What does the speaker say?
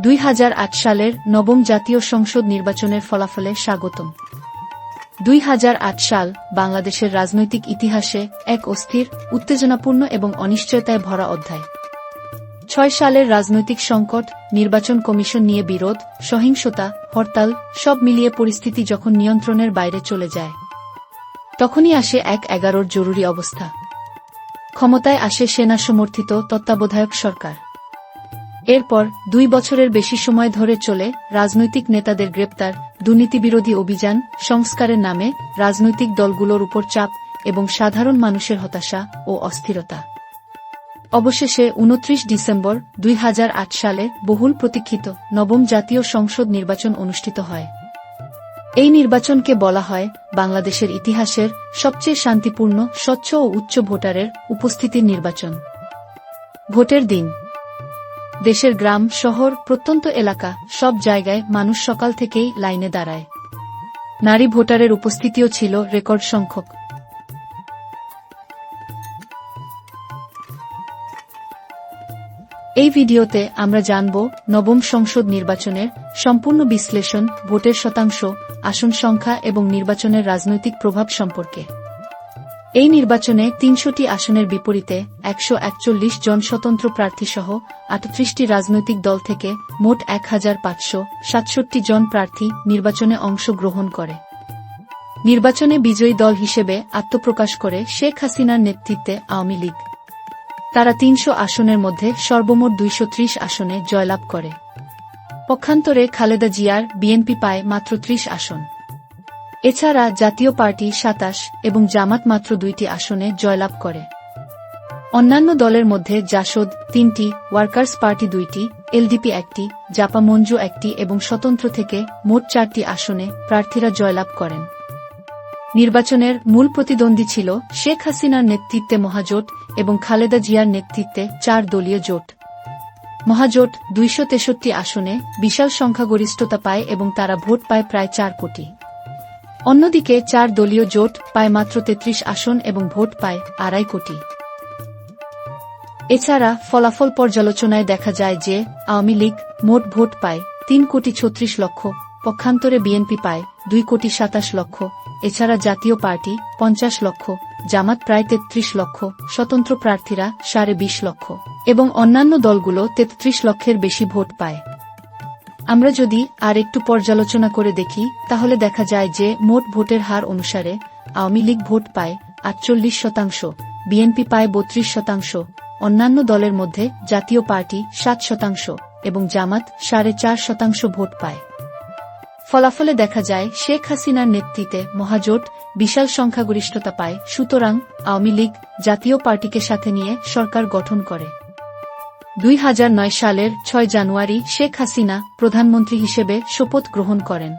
দুই হাজার আট সালের নবম জাতীয় সংসদ নির্বাচনের ফলাফলে স্বাগতম। দুই হাজার আট সাল বাংলাদেশের রাজনৈতিক ইতিহাসে এক অস্থির, উত্তেজনাপূর্ণ এবং অনিশ্চয়তায় ভরা অধ্যায়। ছয় সালের রাজনৈতিক সংকট, নির্বাচন কমিশন নিয়ে বিরোধ, সহিংসতা, হরতাল, সব মিলিয়ে পরিস্থিতি যখন নিয়ন্ত্রণের বাইরে চলে যায়, তখনই আসে এক এগারোর জরুরি অবস্থা। ক্ষমতায় আসে সেনা সমর্থিত তত্ত্বাবধায়ক সরকার। এরপর দুই বছরের বেশি সময় ধরে চলে রাজনৈতিক নেতাদের গ্রেপ্তার, দুর্নীতিবিরোধী অভিযান, সংস্কারের নামে রাজনৈতিক দলগুলোর উপর চাপ এবং সাধারণ মানুষের হতাশা ও অস্থিরতা। অবশেষে উনত্রিশ ডিসেম্বর দুই হাজার আট সালে বহুল প্রতীক্ষিত নবম জাতীয় সংসদ নির্বাচন অনুষ্ঠিত হয়। এই নির্বাচনকে বলা হয় বাংলাদেশের ইতিহাসের সবচেয়ে শান্তিপূর্ণ, স্বচ্ছ ও উচ্চ ভোটারের উপস্থিতির নির্বাচন। ভোটের দিন। দেশের গ্রাম, শহর, প্রত্যন্ত এলাকা, সব জায়গায় মানুষ সকাল থেকেই লাইনে দাঁড়ায়। নারী ভোটারের উপস্থিতিও ছিল রেকর্ড সংখ্যক। এই ভিডিওতে আমরা জানব নবম সংসদ নির্বাচনের সম্পূর্ণ বিশ্লেষণ, ভোটের শতাংশ, আসন সংখ্যা এবং নির্বাচনের রাজনৈতিক প্রভাব সম্পর্কে। এই নির্বাচনে তিনশোটি আসনের বিপরীতে একশো একচল্লিশ জন স্বতন্ত্র প্রার্থীসহ আটত্রিশটি রাজনৈতিক দল থেকে মোট এক হাজার পাঁচশো সাতষট্টি জন প্রার্থী নির্বাচনে অংশগ্রহণ করে। নির্বাচনে বিজয়ী দল হিসেবে আত্মপ্রকাশ করে শেখ হাসিনার নেতৃত্বে আওয়ামী লীগ। তারা তিনশো আসনের মধ্যে সর্বমোট দুইশ ত্রিশ আসনে জয়লাভ করে। পক্ষান্তরে খালেদা জিয়ার বিএনপি পায় মাত্র ত্রিশ আসন। এছাড়া জাতীয় পার্টি সাতাশ এবং জামাত মাত্র দুইটি আসনে জয়লাভ করে। অন্যান্য দলের মধ্যে জাসদ তিনটি, ওয়ার্কার্স পার্টি দুইটি, এলডিপি একটি, জাপা মঞ্জু একটি এবং স্বতন্ত্র থেকে মোট চারটি আসনে প্রার্থীরা জয়লাভ করেন। নির্বাচনের মূল প্রতিদ্বন্দ্বী ছিল শেখ হাসিনার নেতৃত্বে মহাজোট এবং খালেদা জিয়ার নেতৃত্বে চার দলীয় জোট। মহাজোট দুইশো তেষট্টি আসনে বিশাল সংখ্যাগরিষ্ঠতা পায় এবং তারা ভোট পায় প্রায় চার কোটি। অন্যদিকে চার দলীয় জোট পায় মাত্র তেত্রিশ আসন এবং ভোট পায় আড়াই কোটি। এছাড়া ফলাফল পর্যালোচনায় দেখা যায় যে আওয়ামী লীগ মোট ভোট পায় তিন কোটি ছত্রিশ লক্ষ, পক্ষান্তরে বিএনপি পায় দুই কোটি সাতাশ লক্ষ, এছাড়া জাতীয় পার্টি পঞ্চাশ লক্ষ, জামাত প্রায় তেত্রিশ লক্ষ, স্বতন্ত্র প্রার্থীরা সাড়ে বিশ লক্ষ এবং অন্যান্য দলগুলো তেত্রিশ লক্ষের বেশি ভোট পায়। আমরা যদি আর একটু পর্যালোচনা করে দেখি, তাহলে দেখা যায় যে মোট ভোটের হার অনুসারে আওয়ামী লীগ ভোট পায় আটচল্লিশ শতাংশ, বিএনপি পায় বত্রিশ শতাংশ, অন্যান্য দলের মধ্যে জাতীয় পার্টি সাত শতাংশ এবং জামাত সাড়ে চার শতাংশ ভোট পায়। ফলাফলে দেখা যায় শেখ হাসিনার নেতৃত্বে মহাজোট বিশাল সংখ্যাগরিষ্ঠতা পায়, সুতরাং আওয়ামী লীগ জাতীয় পার্টিকে সাথে নিয়ে সরকার গঠন করে। দুই হাজার নয় সালের ছয় জানুয়ারি শেখ হাসিনা প্রধানমন্ত্রী হিসেবে শপথ গ্রহণ করেন।